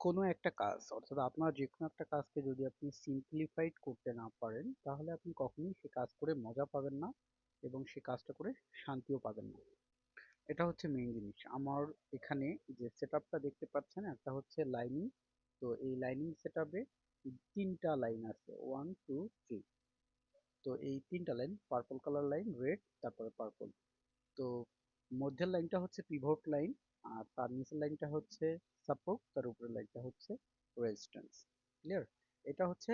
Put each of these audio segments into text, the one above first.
কোনো একটা কাজ, অর্থাৎ আপনার যে কোনো একটা কাজকে যদি আপনি সিম্পলিফাইড করতে না পারেন, তাহলে আপনি কখনোই সে কাজ করে মজা পাবেন না এবং সে কাজটা করে শান্তিও পাবেন না। এটা হচ্ছে মেইন জিনিস। আমার এখানে যে সেট দেখতে পাচ্ছেন, একটা হচ্ছে লাইনিং তো এই লাইনিং সেট তিনটা লাইন আছে। ওয়ান টু থ্রি তো এই তিনটা line purple colour line red তারপরে পার্পল তো মধ্যের লাইনটা হচ্ছে পিভট লাইন আর তার নিচের লাইনটা হচ্ছে সাপোর্ট তার উপরের লাইনটা হচ্ছে রেজিস্ট্যান্স ক্লিয়ার এটা হচ্ছে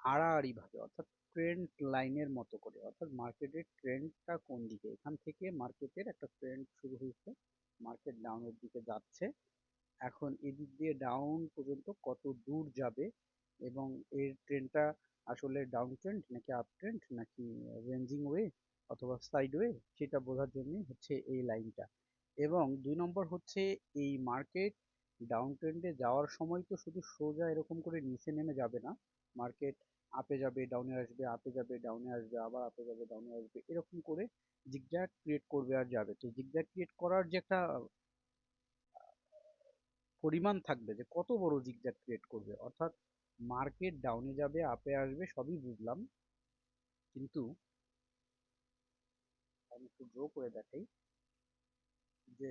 আড়াআড়ি ভাবে, অর্থাৎ ট্রেন্ড লাইনের মতো করে, অর্থাৎ মার্কেটের ট্রেন্ডটা কোন দিকে? এখান থেকে মার্কেটের একটা ট্রেন্ড শুরু হয়েছে মার্কেট ডাউনের দিকে যাচ্ছে। এখন এদিক দিয়ে ডাউন পর্যন্ত কত দূর যাবে এবং এর ট্রেন্ডটা আসলে ডাউন ট্রেন্ড নাকি আপ ট্রেন্ড নাকি রেঞ্জিং ওয়ে অথবা সাইড ওয়ে সেটা বোঝার জন্যই হচ্ছে এই লাইনটা এবং দুই নম্বর হচ্ছে এই মার্কেট ডাউন ট্রেন্ডে যাওয়ার সময় তো শুধু সোজা এরকম করে নিচে নেমে যাবে না। মার্কেট আপে যাবে ডাউনে আসবে আপে যাবে ডাউনে আসবে, আবার আপে যাবে ডাউনে আসবে, এরকম করে জিগজ্যাগ ক্রিয়েট করবে আর যাবে। তো জিগজ্যাগ ক্রিয়েট করার যে একটা পরিমাণ থাকবে যে কত বড় জিগজ্যাগ ক্রিয়েট করবে, অর্থাৎ মার্কেট ডাউনে যাবে আপে আসবে, সবই বুঝলাম। কিন্তু আমি একটু ড্র করে দেখাই যে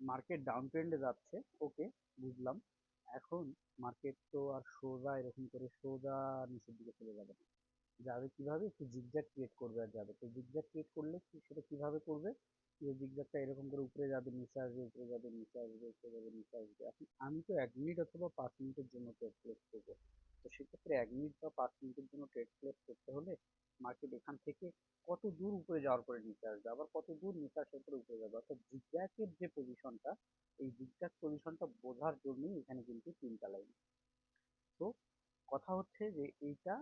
মার্কেট ডাউন ট্রেন্ডে যাচ্ছে। ওকে বুঝলাম। এখন মার্কেট তো আর সোজা এরকম করে সোজা নিচের দিকে চলে যাবে না। যাবে কীভাবে? একটু জিগজ্যাগ ক্রিয়েট করবে আর যাবে। তো জিগজ্যাগ ক্রিয়েট করলে সেটা কীভাবে করবে? যে জিগজ্যাগটা এরকম করে উপরে যাবে, নিচে আসবে, উপরে যাবে, নিচে আসবে, উপরে যাবে, নিচে আসবে। এখন আমি তো এক মিনিট অথবা পাঁচ মিনিটের জন্য ট্রেড প্লেস করব। তো সেক্ষেত্রে এক মিনিট বা পাঁচ মিনিটের জন্য ট্রেড প্লেস করতে হলে মার্কেট এখান থেকে কত দূর উপরে যাওয়ার পরে নিচে আসবে, আবার কত দূর নিচে আসার পরে উপরে যাবে। অর্থাৎ জিগজ্যাগের যে পজিশনটা এই জিগজ্যাগ পজিশনটা বোঝার জন্যই এখানে কিন্তু তিনটা লাইন তো কথা হচ্ছে যে এইটা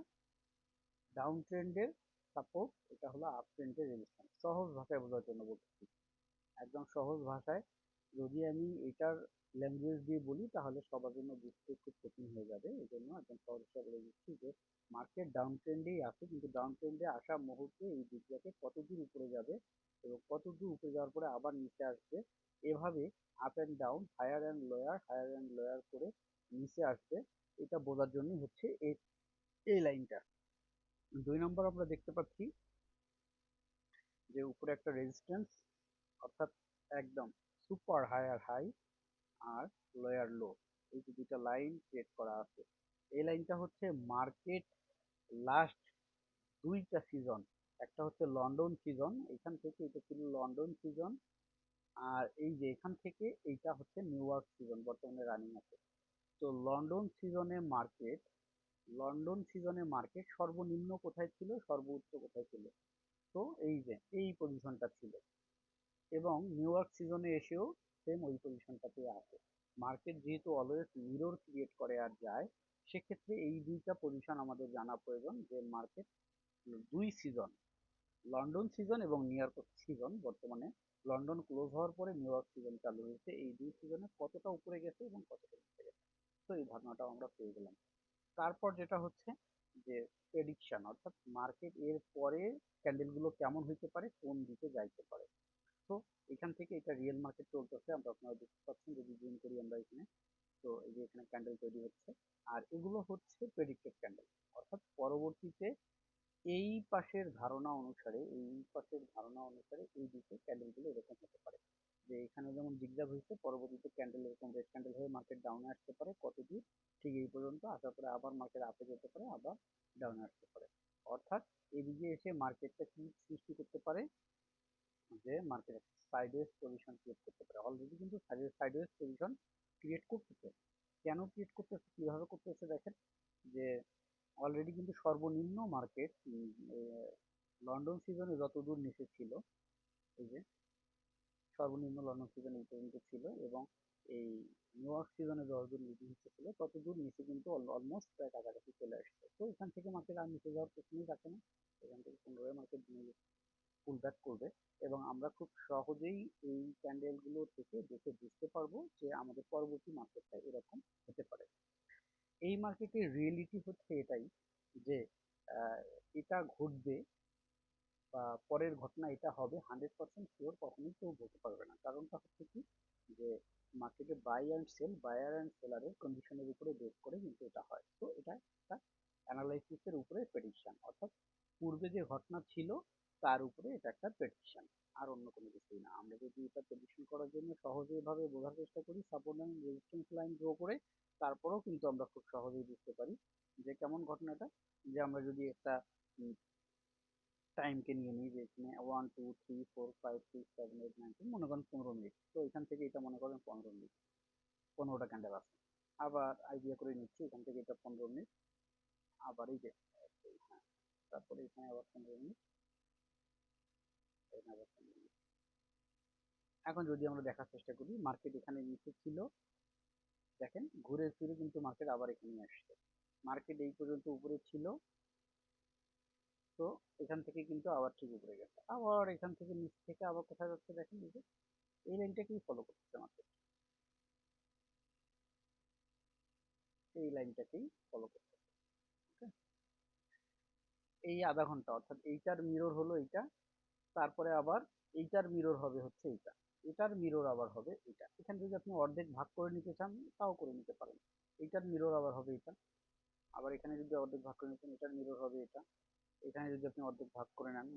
ডাউন ট্রেন্ডের সাপোর্ট, এটা হলো আপ ট্রেন্ডের রেজিস্ট্যান্স সহজ ভাষায় বোঝার জন্য বলতেছি একদম সহজ ভাষায় যদি আমি এটার ল্যাঙ্গুয়েজ দিয়ে বলি, তাহলে সবার জন্য বুঝতে খুব কঠিন হয়ে যাবে। এই জন্য একদম সহজ বলে দিচ্ছি যে মার্কেট ডাউন ট্রেন্ডেই আছে, কিন্তু ডাউন ট্রেন্ডে আসা মুহূর্তে এই দিকটাকে কত দূর উপরে যাবে এবং কতদূর উপরে যাওয়ার পরে আবার নিচে আসবে, এভাবে up and down higher and lower higher and lower করে নিচে আসবে, এটা বোঝার জন্যই হচ্ছে এই এই লাইনটা। দুই নম্বর আমরা দেখতে পাচ্ছি যে উপরে একটা রেজিস্ট্যান্স অর্থাৎ একদম সুপার হায়ার হাই আর লোয়ার লো এই যে দুইটা লাইন ক্রিয়েট করা আছে। এই লাইনটা হচ্ছে মার্কেট লাস্ট দুইটা সিজন একটা হচ্ছে লন্ডন সিজন এখান থেকে এটা ছিল লন্ডন সিজন আর এই যে এখান থেকে এইটা হচ্ছে নিউ ইয়র্ক সিজন বর্তমানে রানিং আছে। তো লন্ডন সিজনে মার্কেট লন্ডন সিজনে মার্কেট সর্বনিম্ন কোথায় ছিল? সর্বোচ্চ কোথায় ছিল? তো এই যে, এই পজিশনটা ছিল। এবং নিউ ইয়র্ক সিজনে এসেও সেম ওই পজিশনটাতে আছে। মার্কেট যেহেতু অলওয়েজ মিরর ক্রিয়েট করে আর যায়, সেক্ষেত্রে এই দুইটা পজিশন আমাদের জানা প্রয়োজন যে মার্কেট দুই সিজন লন্ডন সিজন এবং নিউ ইয়র্ক সিজন বর্তমানে লন্ডন ক্লোজ হওয়ার পরে নিউ ইয়র্ক সিজন চালু হয়েছে। এই দুই সিজনে কতটা উপরে গেছে এবং কতটা নিচে গেছে? তো এই ধারণাটাও আমরা পেয়ে গেলাম। তারপর যেটা হচ্ছে যে প্রেডিকশন অর্থাৎ মার্কেট এর পরে ক্যান্ডেলগুলো কেমন হইতে পারে, কোন দিকে যাইতে পারে। তো এখান থেকে এটা রিয়েল মার্কেট চলতেছে, আমরা আপনারা দেখতে পাচ্ছেন যদি জুম করি আমরা এখানে। তো এই যে এখানে ক্যান্ডেল তৈরি হচ্ছে। আর এগুলো হচ্ছে প্রেডিক্টেড ক্যান্ডেল অর্থাৎ পরবর্তীতে এই পাশের ধারণা অনুসারে, এই পাশের ধারণা অনুসারে এই দিকে ক্যান্ডেলগুলো এরকম হতে পারে। যে এখানে যেমন জিগজাগ হয়েছে পরবর্তীতে ক্যান্ডেল এরকম রেড ক্যান্ডেল হয়ে মার্কেট ডাউনে আসতে পারে কত দূর ঠিক এই পর্যন্ত আসার পরে আবার মার্কেট আপে যেতে পারে, আবার ডাউনে আসতে পারে। অর্থাৎ এদিকে এসে মার্কেটটা কি সৃষ্টি করতে পারে? যে মার্কেট সাইডওয়েজ পজিশন ক্রিয়েট করতে পারে। অলরেডি কিন্তু সাইডওয়েজ পজিশন ক্রিয়েট করতেছে। কেন ক্রিয়েট করতেছে? কীভাবে করতেছে? দেখেন যে অলরেডি কিন্তু সর্বনিম্ন মার্কেট লন্ডন সিজনে যত দূর নিচে ছিল, এই যে সর্বনিম্ন লন্ডন সিজন এই পর্যন্ত ছিল এবং এই নিউ ইয়র্ক সিজনে যতদূর নিচে নিচে ছিল ততদূর নিচে কিন্তু অলমোস্ট প্রায় কাছাকাছি চলে আসছে। তো এখান থেকে মার্কেট আর নিচে যাওয়ার প্রশ্নই থাকে না। এখান থেকে পুনরায় মার্কেট পুল ব্যাক করবে এবং আমরা খুব সহজেই এই ক্যান্ডেলগুলো থেকে দেখে বুঝতে পারব যে আমাদের পরবর্তী মার্কেটটা এরকম হতে পারে। এই মার্কেটের রিয়েলিটি হচ্ছে এটাই যে এটা ঘটবে বা পরের ঘটনা এটা হবে হান্ড্রেড পার্সেন্ট শিওর কখনোই কেউ বলতে পারবে না। কারণটা হচ্ছে কি? যে মার্কেটে buy and sell buyer and সেলারের কন্ডিশনের উপরে বেস করে কিন্তু এটা হয়। তো এটা একটা অ্যানালাইসিসের উপরে প্রেডিকশন অর্থাৎ পূর্বে যে ঘটনা ছিল, তার উপরে এটা একটা প্রেডিকশন আর অন্য কোনো কিছুই না। আমরা যদি এটা প্রেডিকশন করার জন্য সহজে ভাবে বোঝার চেষ্টা করি support and resistance line draw করে, তারপরেও কিন্তু আমরা খুব সহজেই বুঝতে পারি যে কেমন ঘটনাটা। যে আমরা যদি একটা টাইমকে নিয়ে নিই যে এখানে one two three four five six seven eight nine ten মনে করেন পনেরো মিনিট তো এখান থেকে এটা মনে করেন পনেরো মিনিট পনেরোটা ক্যান্ডেল আছে আবার আইডিয়া করে নিচ্ছি, এখান থেকে এটা পনেরো মিনিট আবার এই যে, তারপরে এখানে আবার পনেরো মিনিট আবার পনেরো মিনিট এখন যদি আমরা দেখার চেষ্টা করি মার্কেট এখানে নিচে ছিল। দেখেন, ঘুরে ফিরে কিন্তু মার্কেট আবার এখানে আসছে। মার্কেট এই পর্যন্ত উপরে ছিল। তো এখান থেকে কিন্তু আবার ঠিক উপরে গেছে। আবার এখান থেকে নিচ থেকে আবার কোথায় যাচ্ছে দেখেন এই যে, এই লাইনটাকেই ফলো করতেছে মার্কেট এই লাইনটাকেই ফলো করতেছে ওকে এই আধা ঘণ্টা, অর্থাৎ এইটার মিরর হলো এইটা, তারপরে আবার এইটার মিরর হবে হচ্ছে এইটা, এটার মিরর আবার হবে এটা এখানে যদি আপনি অর্ধেক ভাগ করে নিতে চান, তাও করে নিতে পারেন। এইটার মিরর আবার হবে এটা আবার এখানে যদি অর্ধেক ভাগ করে নিতে চান এটার মিরর হবে এটা। এখানে যদি আপনি অর্ধেক ভাগ করে নেন